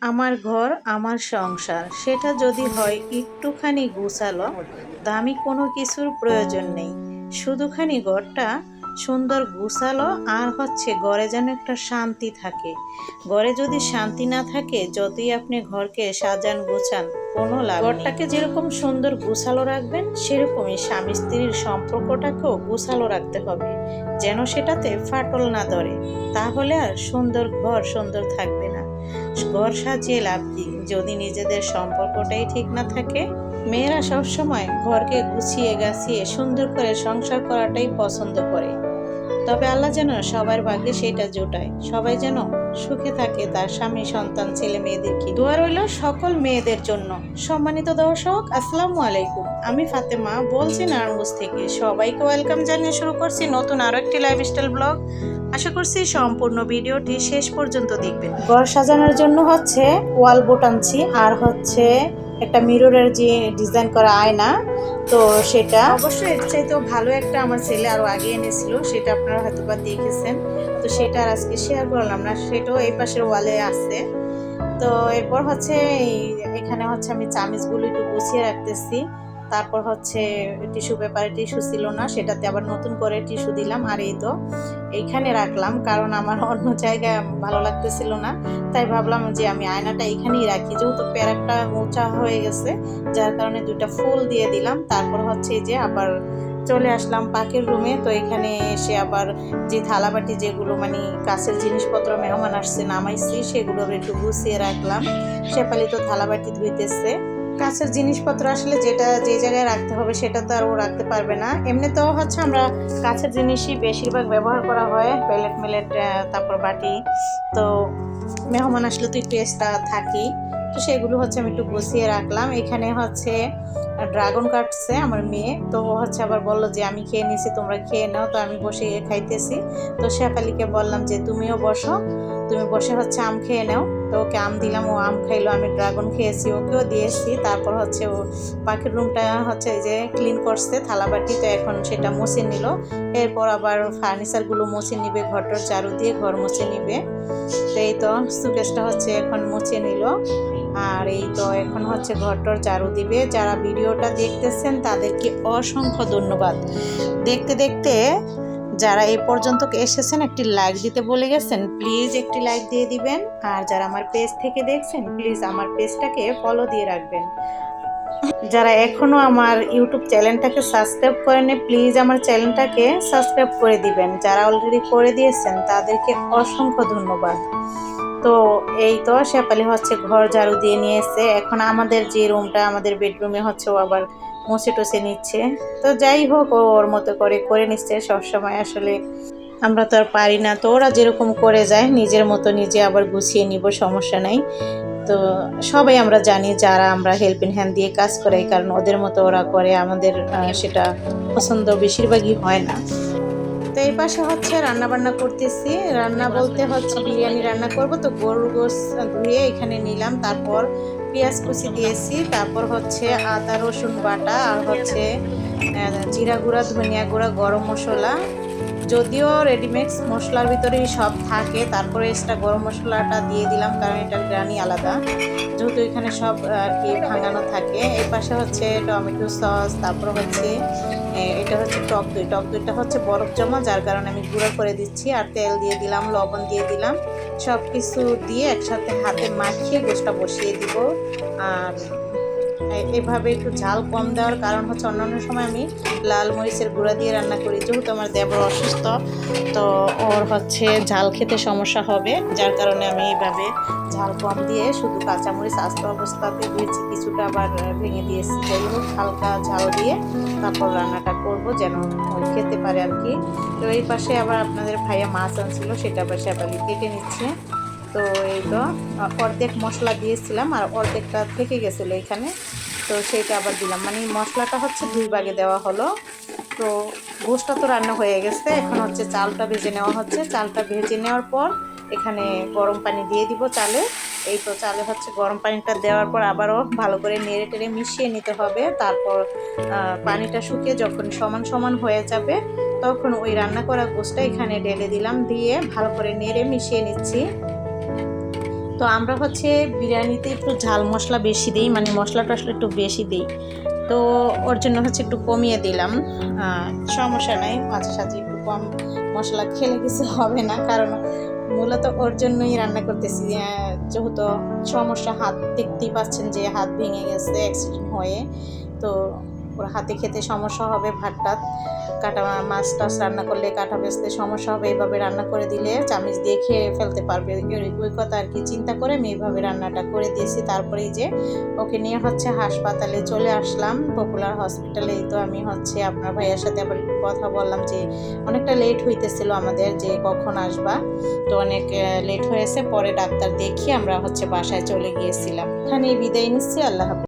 আমার ঘর, আমার সংসার। সেটা যদি হয় একটুখানি গুছালো, দামি কোনো কিছুর প্রয়োজন নেই। শুধুখানি ঘরটা সুন্দর গুছালো, আর হচ্ছে ঘরে যেন একটা শান্তি থাকে। ঘরে যদি শান্তি না থাকে, যতই আপনি ঘরকে সাজান, গোছান, কোনো লাভ ঘরটাকে যেরকম সুন্দর গুছালো রাখবেন, সেরকমই স্বামী স্ত্রীর সম্পর্কটাকেও গুছালো রাখতে হবে। যেন সেটাতে ফাটল না ধরে। তাহলে আর সুন্দর ঘর সুন্দর থাকবে না। ঘর সাজিয়ে লাভ কি? যদি নিজেদের সম্পর্কটাই ঠিক না থাকে, মেয়েরা সবসময় ঘরকে গুছিয়ে গাছিয়ে সুন্দর করে সংসার করাটাই পছন্দ করে। তবে আল্লাহ যেন সবার ভাগ্যে সেটা জোটায়। সবাই যেন সুখে থাকে তার স্বামী, সন্তান, ছেলে মেয়েদেরকে দোয়া রইল সকল মেয়েদের জন্য। সম্মানিত দর্শক, আসসালামু আলাইকুম। আমি ফাতেমা, বলছি নারায়ণগঞ্জ থেকে। সবাইকে ওয়েলকাম জানিয়ে শুরু করছি নতুন আরও একটি লাইফস্টাইল ব্লগ আশা করছি সম্পূর্ণ ভিডিওটি শেষ পর্যন্ত দেখবেন। ঘর সাজানোর জন্য হচ্ছে ওয়াল বোট আনছি আর হচ্ছে একটা মিররের যে ডিজাইন করা আয়না তো সেটা? অবশ্যই, এর চাইতেও ভালো একটা আমার ছেলে আরও আগে এনেছিল, সেটা আপনারা হয়তো বা দেখেছেন। তো সেটা আর আজকে শেয়ার করলাম না, সেটাও এই পাশের ওয়ালে আছে। তো এরপর হচ্ছে এখানে হচ্ছে আমি চামিচগুলো একটু গুছিয়ে রাখতেছি। তারপর হচ্ছে টিস্যু পেপারে টিস্যু ছিল না, সেটাতে আবার নতুন করে টিস্যু দিলাম, আর এই তো এইখানে রাখলাম, কারণ আমার অন্য জায়গায় ভালো লাগতেছিল না। তাই ভাবলাম যে আমি আয়নাটা এখানেই রাখি, যেহেতু প্যারাকটা মোচা হয়ে গেছে, যার কারণে দুইটা ফুল দিয়ে দিলাম। তারপর হচ্ছে যে আবার চলে আসলাম পাখির রুমে, তো এখানে এসে আবার যে থালাবাটি যেগুলো মানে কাছের জিনিসপত্র মেহমান আসছে নামাইছি, সেগুলো একটু গুছিয়ে রাখলাম। শেপালি তো থালাবাটি ধুইতেছে। কাছের জিনিসপত্র আসলে যেটা যে জায়গায় রাখতে হবে সেটা তো আর ও রাখতে পারবে না। এমনিতেও হচ্ছে আমরা কাছের জিনিসই বেশিরভাগ ব্যবহার করা হয় প্লেট মেলেট তারপর বাটি। তো মেহমান আসলে তো একটু এক্সট্রা থাকি। তো সেগুলো হচ্ছে আমি একটু গুছিয়ে রাখলাম। এখানে হচ্ছে ড্রাগন কাটছে আমার মেয়ে। তো হচ্ছে আবার বলল যে, আমি খেয়ে নিছি, তোমরা খেয়ে নাও। তো আমি বসে খাইতেছি। তো শেফালিকে বললাম যে, তুমিও বসো। তুমি বসে হচ্ছে আম খেয়ে নাও। তো ওকে আম দিলাম, ও আম খাইলো, আমি ড্রাগন খেয়েছি, ওকেও দিয়েছি তারপর হচ্ছে ও পাখির রুমটা হচ্ছে যে ক্লিন করছে থালাবাটি তো এখন সেটা মুছে নিল। এরপর আবার ফার্নিচারগুলো মুছে নিবে, ঘরটার চারু দিয়ে ঘর মুছে নিবে। তো এই তো সুকেশটা হচ্ছে এখন মুছে নিল। আর এই তো এখন হচ্ছে ঘরটর ঝাড়ু দিবে। যারা ভিডিওটা দেখতেছেন, তাদেরকে অসংখ্য ধন্যবাদ। দেখতে দেখতে যারা এই পর্যন্ত এসেছেন, একটি লাইক দিতে বলে গেছেন প্লিজ একটি লাইক দিয়ে দিবেন। আর যারা আমার পেজ থেকে দেখছেন প্লিজ আমার পেজটাকে ফলো দিয়ে রাখবেন। যারা এখনও আমার ইউটিউব চ্যানেলটাকে সাবস্ক্রাইব করেনি প্লিজ আমার চ্যানেলটাকে সাবস্ক্রাইব করে দিবেন। যারা অলরেডি করে দিয়েছেন, তাদেরকে অসংখ্য ধন্যবাদ। তো এই তো শেপালি হচ্ছে ঘর ঝাড়ু দিয়ে নিয়ে এসছে এখন আমাদের যে রুমটা আমাদের বেডরুমে হচ্ছে আবার মুছে টুছে নিচ্ছে। তো যাই হোক ওর মতো করে করে নিচ্ছে সবসময়। আসলে আমরা তো আর পারি না। তো ওরা যেরকম করে যায়, নিজের মতো নিজে আবার গুছিয়ে নিব, সমস্যা নাই। তো সবাই আমরা জানি যারা আমরা হেল্পিং হ্যান্ড দিয়ে কাজ করাই, কারণ ওদের মতো ওরা করে, আমাদের সেটা পছন্দ বেশিরভাগই হয় না। তো এই পাশে হচ্ছে রান্না বান্না করতেছি। রান্না বলতে হচ্ছে বিরিয়ানি রান্না করব। তো গরুর গোস ধুয়ে এখানে নিলাম। তারপর পেঁয়াজ কুচি দিয়েছি। তারপর হচ্ছে আদা, রসুন বাটা আর হচ্ছে জিরা গুঁড়া, ধনিয়া গুঁড়া, গরম মশলা। যদিও রেডিমেক্স মশলার ভিতরেই সব থাকে, তারপরে এক্সট্রা গরম মশলাটা দিয়ে দিলাম কারণ এটার গ্রানি আলাদা। যেহেতু এখানে সব আর কি ভাঙানো থাকে। এই পাশে হচ্ছে টমেটো সস, তারপর হচ্ছে এটা হচ্ছে টক দই। টক দইটা হচ্ছে বরফ জমা, যার কারণে আমি গুঁড়ো করে দিচ্ছি আর তেল দিয়ে দিলাম, লবণ দিয়ে দিলাম। সব কিছু দিয়ে একসাথে হাতে মাখিয়ে গোষ্ঠটা বসিয়ে দিব। আর এভাবে একটু ঝাল কম দেওয়ার কারণ হচ্ছে অন্যান্য সময় আমি লাল মরিচের গুঁড়া দিয়ে রান্না করি। যেহেতু আমার দেবর অসুস্থ, তো ওর হচ্ছে ঝাল খেতে সমস্যা হবে, যার কারণে আমি এইভাবে ঝাল কম দিয়ে শুধু কাঁচামরিচ আস্ত অবস্থাতে দিয়েছি। কিছুটা আবার ভেঙে দিয়েছি যাই হোক হালকা ঝাল দিয়ে তারপর রান্নাটা করব যেন খেতে পারে আর কি। তো এই পাশে আবার আপনাদের ভাইয়া মাছ আনছিল, সেটা আবার কেটে নিচ্ছে। তো এই তো অর্ধেক মশলা দিয়েছিলাম আর অর্ধেকটা থেকে গেছিল এখানে। তো সেইটা আবার দিলাম। মানে মশলাটা হচ্ছে দুই ভাগে দেওয়া হলো। তো গোশটা তো রান্না হয়ে গেছে। এখন হচ্ছে চালটা ভেজে নেওয়া হচ্ছে। চালটা ভেজে নেওয়ার পর এখানে গরম পানি দিয়ে দিব চালে। এই তো চালে হচ্ছে গরম পানিটা দেওয়ার পর আবারও ভালো করে নেড়ে টেড়ে মিশিয়ে নিতে হবে। তারপর পানিটা শুকিয়ে যখন সমান সমান হয়ে যাবে, তখন ওই রান্না করা গোশটা এখানে ঢেলে দিলাম। দিয়ে ভালো করে নেড়ে মিশিয়ে নিচ্ছি। তো আমরা হচ্ছে বিরিয়ানিতে একটু ঝাল মশলা বেশি দিই মানে মশলা টশলা একটু বেশি দিই। তো ওর জন্য হচ্ছে একটু কমিয়ে দিলাম। সমস্যা নাই, মাঝে সাঝে একটু কম মশলা খেলে কিছু হবে না, কারণ মূলত ওর জন্যই রান্না করতেছি। যেহেতু সমস্যা, হাত দেখতেই পাচ্ছেন যে হাত ভেঙে গেছে অ্যাক্সিডেন্ট হয়ে। তো ওর হাতে খেতে সমস্যা হবে ভাত টাত কাটা মাছ টাছ রান্না করলে কাটা বেচতে সমস্যা হবে এইভাবে রান্না করে দিলে চামিচ দিয়ে খেয়ে ফেলতে পারবে। ওই- কথা আর কি চিন্তা করে আমি এইভাবে রান্নাটা করে দিয়েছি। তারপরেই যে ওকে নিয়ে হচ্ছে হাসপাতালে চলে আসলাম, পপুলার হসপিটালে। তো আমি হচ্ছে আপনার ভাইয়ের সাথে আবার একটু কথা বললাম যে অনেকটা লেট হইতেছিল আমাদের যে কখন আসবা। তো অনেক লেট হয়েছে, পরে ডাক্তার দেখিয়ে আমরা হচ্ছে বাসায় চলে গিয়েছিলাম। এখানে বিদায় নিচ্ছি, আল্লাহ